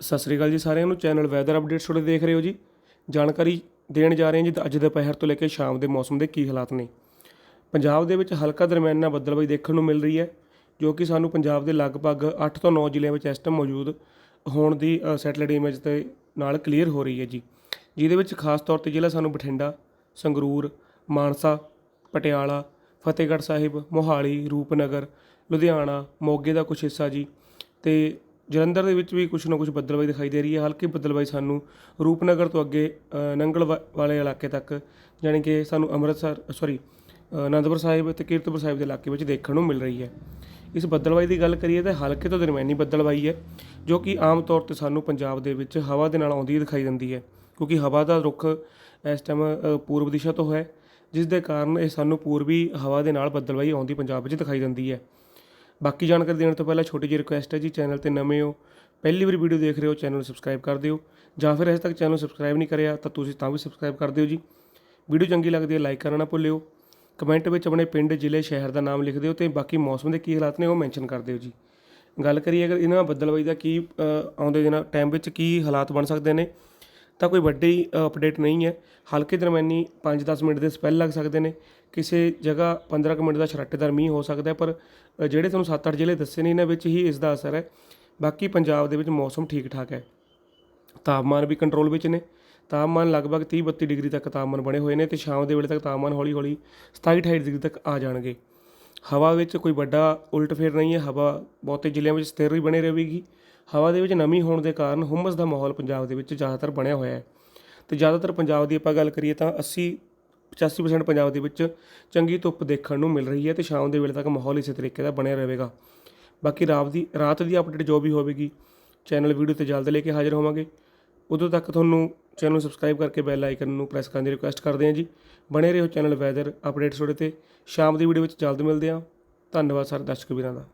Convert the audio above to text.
ਸਤਿ ਸ੍ਰੀ ਅਕਾਲ ਜੀ ਸਾਰਿਆਂ ਨੂੰ। ਚੈਨਲ ਵੈਦਰ ਅਪਡੇਟਸ ਤੁਹਾਡੇ ਦੇਖ ਰਹੇ ਹੋ ਜੀ। ਜਾਣਕਾਰੀ ਦੇਣ ਜਾ ਰਹੇ ਹਾਂ ਜੀ ਅੱਜ ਦੁਪਹਿਰ ਤੋਂ ਲੈ ਕੇ ਸ਼ਾਮ ਦੇ ਮੌਸਮ ਦੇ ਕੀ ਹਾਲਾਤ ਨੇ। ਪੰਜਾਬ ਦੇ ਵਿੱਚ ਹਲਕਾ ਦਰਮਿਆਨਾ ਬੱਦਲਬਾਈ ਦੇਖਣ ਨੂੰ ਮਿਲ ਰਹੀ ਹੈ, ਜੋ ਕਿ ਸਾਨੂੰ ਪੰਜਾਬ ਦੇ ਲਗਭਗ 8 ਤੋਂ 9 ਜ਼ਿਲ੍ਹਿਆਂ ਵਿੱਚ ਇਸ ਟਾਈਮ ਮੌਜੂਦ ਹੋਣ ਦੀ ਸੈਟਲਾਈਟ ਇਮੇਜ ਤੇ ਨਾਲ ਕਲੀਅਰ ਹੋ ਰਹੀ ਹੈ ਜੀ। ਜਿਹਦੇ ਵਿੱਚ ਖਾਸ ਤੌਰ ਤੇ ਜ਼ਿਲ੍ਹਾ ਸਾਨੂੰ ਬਠਿੰਡਾ, ਸੰਗਰੂਰ, ਮਾਨਸਾ, ਪਟਿਆਲਾ, ਫਤਿਹਗੜ੍ਹ ਸਾਹਿਬ, ਮੋਹਾਲੀ, ਰੂਪਨਗਰ, ਲੁਧਿਆਣਾ, ਮੋਗੇ ਦਾ ਕੁਝ ਹਿੱਸਾ ਜੀ। ਤੇ ਜਲੰਧਰ ਦੇ ਵਿੱਚ ਵੀ ਕੁਝ ਨਾ ਕੁਝ ਬੱਦਲਬਾਈ ਦਿਖਾਈ ਦੇ ਰਹੀ ਹੈ। ਹਲਕੀ ਬੱਦਲਬਾਈ ਸਾਨੂੰ ਰੂਪਨਗਰ ਤੋਂ ਅੱਗੇ ਨੰਗਲ ਵਾ- ਵਾਲੇ ਇਲਾਕੇ ਤੱਕ ਯਾਨੀ ਕਿ ਸਾਨੂੰ ਅੰਮ੍ਰਿਤਸਰ ਸੌਰੀ ਅਨੰਦਪੁਰ ਸਾਹਿਬ ਤੇ ਕੀਰਤਪੁਰ ਸਾਹਿਬ ਦੇ ਇਲਾਕੇ ਵਿੱਚ ਦੇਖਣ ਨੂੰ ਮਿਲ ਰਹੀ ਹੈ। ਇਸ ਬੱਦਲਬਾਈ ਦੀ ਗੱਲ ਕਰੀਏ ਤਾਂ ਹਲਕੇ ਤੋਂ ਦਰਮਿਆਨੀ ਬੱਦਲਬਾਈ ਹੈ, ਜੋ ਕਿ ਆਮ ਤੌਰ ਤੇ ਸਾਨੂੰ ਪੰਜਾਬ ਦੇ ਵਿੱਚ ਹਵਾ ਦੇ ਨਾਲ ਆਉਂਦੀ ਦਿਖਾਈ ਦਿੰਦੀ ਹੈ, ਕਿਉਂਕਿ ਹਵਾ ਦਾ ਰੁਖ ਇਸ ਟਾਈਮ ਪੂਰਬ ਦਿਸ਼ਾ ਤੋਂ ਹੈ, ਜਿਸ ਦੇ ਕਾਰਨ ਇਹ ਸਾਨੂੰ ਪੂਰਬੀ ਹਵਾ ਦੇ ਨਾਲ ਬੱਦਲਬਾਈ ਆਉਂਦੀ ਪੰਜਾਬ ਵਿੱਚ ਦਿਖਾਈ ਦਿੰਦੀ ਹੈ। ਬਾਕੀ ਜਾਣਕਾਰੀ ਦੇਣ ਤੋਂ ਪਹਿਲਾਂ ਛੋਟੀ ਜਿਹੀ ਰਿਕੁਐਸਟ ਹੈ ਜੀ ਚੈਨਲ ਤੇ ਨਵੇਂ ਹੋ, ਪਹਿਲੀ ਵਾਰ ਵੀਡੀਓ ਦੇਖ ਰਹੇ ਹੋ ਚੈਨਲ ਨੂੰ ਸਬਸਕ੍ਰਾਈਬ ਕਰ ਦਿਓ। ਜਾਂ ਫਿਰ ਅਜੇ ਤੱਕ ਚੈਨਲ ਨੂੰ ਸਬਸਕ੍ਰਾਈਬ ਨਹੀਂ ਕਰਿਆ, ਤਾਂ ਤੁਸੀਂ ਤਾਂ ਵੀ ਸਬਸਕ੍ਰਾਈਬ ਕਰ ਦਿਓ ਜੀ। ਵੀਡੀਓ ਚੰਗੀ ਲੱਗਦੀ ਹੈ ਲਾਈਕ ਕਰਨਾ ਨਾ ਭੁੱਲਿਓ। ਕਮੈਂਟ ਵਿੱਚ ਆਪਣੇ ਪਿੰਡ, ਜ਼ਿਲ੍ਹੇ, ਸ਼ਹਿਰ ਦਾ ਨਾਮ ਲਿਖ ਦਿਓ ਤੇ ਬਾਕੀ ਮੌਸਮ ਦੇ ਕੀ ਹਾਲਾਤ ਨੇ ਉਹ ਮੈਂਸ਼ਨ ਕਰ ਦਿਓ ਜੀ। ਗੱਲ ਕਰੀਏ ਅਗਰ ਇਹਨਾਂ ਬੱਦਲਬਾਈ ਦਾ ਕੀ ਆਉਂਦੇ ਦਿਨਾਂ ਟਾਈਮ ਵਿੱਚ ਕੀ ਹਾਲਾਤ ਬਣ ਸਕਦੇ ਨੇ ਤਾਂ ਕੋਈ ਵੱਡੀ ਅਪਡੇਟ ਨਹੀਂ ਹੈ। ਹਲਕੇ ਦਰਮਿਆਨੀ 5-10 ਮਿੰਟ ਦੇ ਸਪੈਲ ਲੱਗ ਸਕਦੇ ਨੇ। ਕਿਸੇ ਜਗ੍ਹਾ 15 ਕੁ ਮਿੰਟ ਦਾ ਛਰਾਟੇਦਾਰ ਮੀਂਹ ਹੋ ਸਕਦਾ ਪਰ ਜਿਹੜੇ ਤੁਹਾਨੂੰ 7-8 ਜ਼ਿਲ੍ਹੇ ਦੱਸੇ ਨੇ, ਇਹਨਾਂ ਵਿੱਚ ਹੀ ਇਸ ਦਾ ਅਸਰ ਹੈ। ਬਾਕੀ ਪੰਜਾਬ ਦੇ ਵਿੱਚ ਮੌਸਮ ਠੀਕ ਠਾਕ ਹੈ। ਤਾਪਮਾਨ ਵੀ ਕੰਟਰੋਲ ਵਿੱਚ ਨੇ। ਤਾਪਮਾਨ ਲਗਭਗ 30-32 ਡਿਗਰੀ ਤੱਕ ਤਾਪਮਾਨ ਬਣੇ ਹੋਏ ਨੇ ਤੇ ਸ਼ਾਮ ਦੇ ਵੇਲੇ ਤੱਕ ਤਾਪਮਾਨ ਹੌਲੀ-ਹੌਲੀ 27-28 ਡਿਗਰੀ ਤੱਕ ਆ ਜਾਣਗੇ। ਹਵਾ ਵਿੱਚ ਕੋਈ ਵੱਡਾ ਉਲਟ ਫੇਰ ਨਹੀਂ ਹੈ। ਹਵਾ ਬਹੁਤੇ ਜ਼ਿਲ੍ਹਿਆਂ ਵਿੱਚ ਸਥਿਰ ਹੀ ਬਣੀ ਰਹੇਗੀ। ਹਵਾ ਦੇ ਵਿੱਚ ਨਮੀ ਹੋਣ ਦੇ ਕਾਰਨ ਹੁਮਸ ਦਾ ਮਾਹੌਲ ਪੰਜਾਬ ਦੇ ਵਿੱਚ ਜ਼ਿਆਦਾਤਰ ਬਣਿਆ ਹੋਇਆ ਹੈ। ਤੇ ਜ਼ਿਆਦਾਤਰ ਪੰਜਾਬ ਦੀ ਆਪਾਂ ਗੱਲ ਕਰੀਏ ਤਾਂ 80 85% ਪੰਜਾਬ ਦੇ ਵਿੱਚ ਚੰਗੀ ਧੁੱਪ ਦੇਖਣ ਨੂੰ ਮਿਲ ਰਹੀ ਹੈ ਤੇ ਸ਼ਾਮ ਦੇ ਵੇਲੇ ਤੱਕ ਮਾਹੌਲ ਇਸੇ ਤਰੀਕੇ ਦਾ ਬਣਿਆ ਰਹੇਗਾ। ਬਾਕੀ ਰਾਤ ਦੀ ਰਾਤ ਦੀ ਅਪਡੇਟ ਜੋ ਵੀ ਹੋਵੇਗੀ ਚੈਨਲ ਵੀਡੀਓ ਤੇ ਜਲਦ ਲੈ ਕੇ ਹਾਜ਼ਰ ਹੋਵਾਂਗੇ। ਉਦੋਂ ਤੱਕ ਤੁਹਾਨੂੰ ਚੈਨਲ ਨੂੰ ਸਬਸਕ੍ਰਾਈਬ ਕਰਕੇ ਬੈਲ ਆਈਕਨ ਨੂੰ ਪ੍ਰੈਸ ਕਰਨ ਦੀ ਰਿਕੁਐਸਟ ਕਰਦੇ ਹਾਂ ਜੀ। ਬਣੇ ਰਹੋ ਚੈਨਲ ਵੈਦਰ ਅਪਡੇਟਸ ਤੁਹਾਡੇ ਤੇ। ਸ਼ਾਮ ਦੀ ਵੀਡੀਓ ਵਿੱਚ ਜਲਦ ਮਿਲਦੇ ਹਾਂ। ਧੰਨਵਾਦ ਸਾਰੇ ਦਰਸ਼ਕ ਵੀਰਾਂ ਦਾ।